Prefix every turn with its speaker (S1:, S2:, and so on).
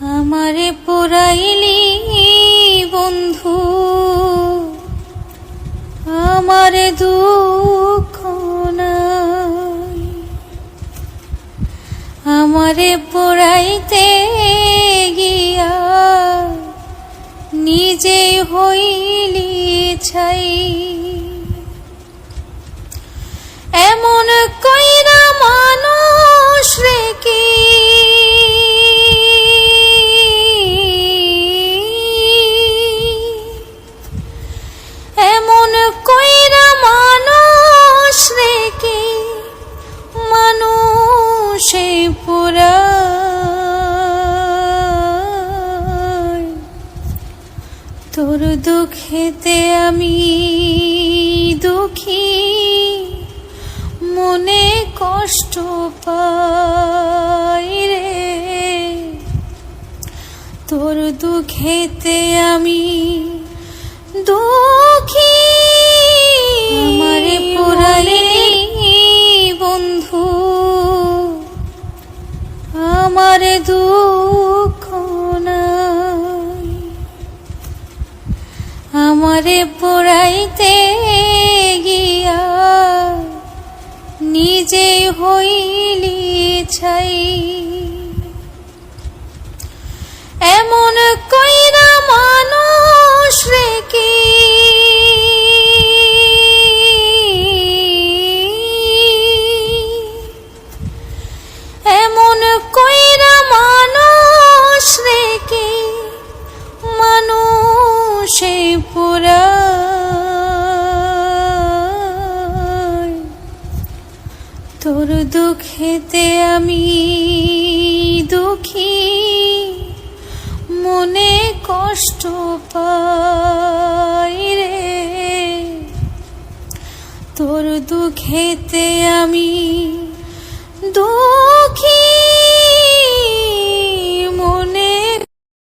S1: আমারে পোড়াইলি বন্ধু। আমারে দুঃখ নাই। আমারে পোড়াইতে গিয়া নিজে হইলি ছাই। এমন কইরা মানুষে পুরা। তোর দুঃখেতে আমি দুঃখী মনে কষ্ট পাই রে। তোর দুঃখেতে আমি দুঃখী। আমার দুঃখ নাই। আমারে পোড়াইতে গিয়া নিজে হইলি ছাই। পুরা। তোর দুঃখেতে আমি দুঃখী মনে কষ্ট পাই রে। তোর দুঃখেতে আমি দুঃখী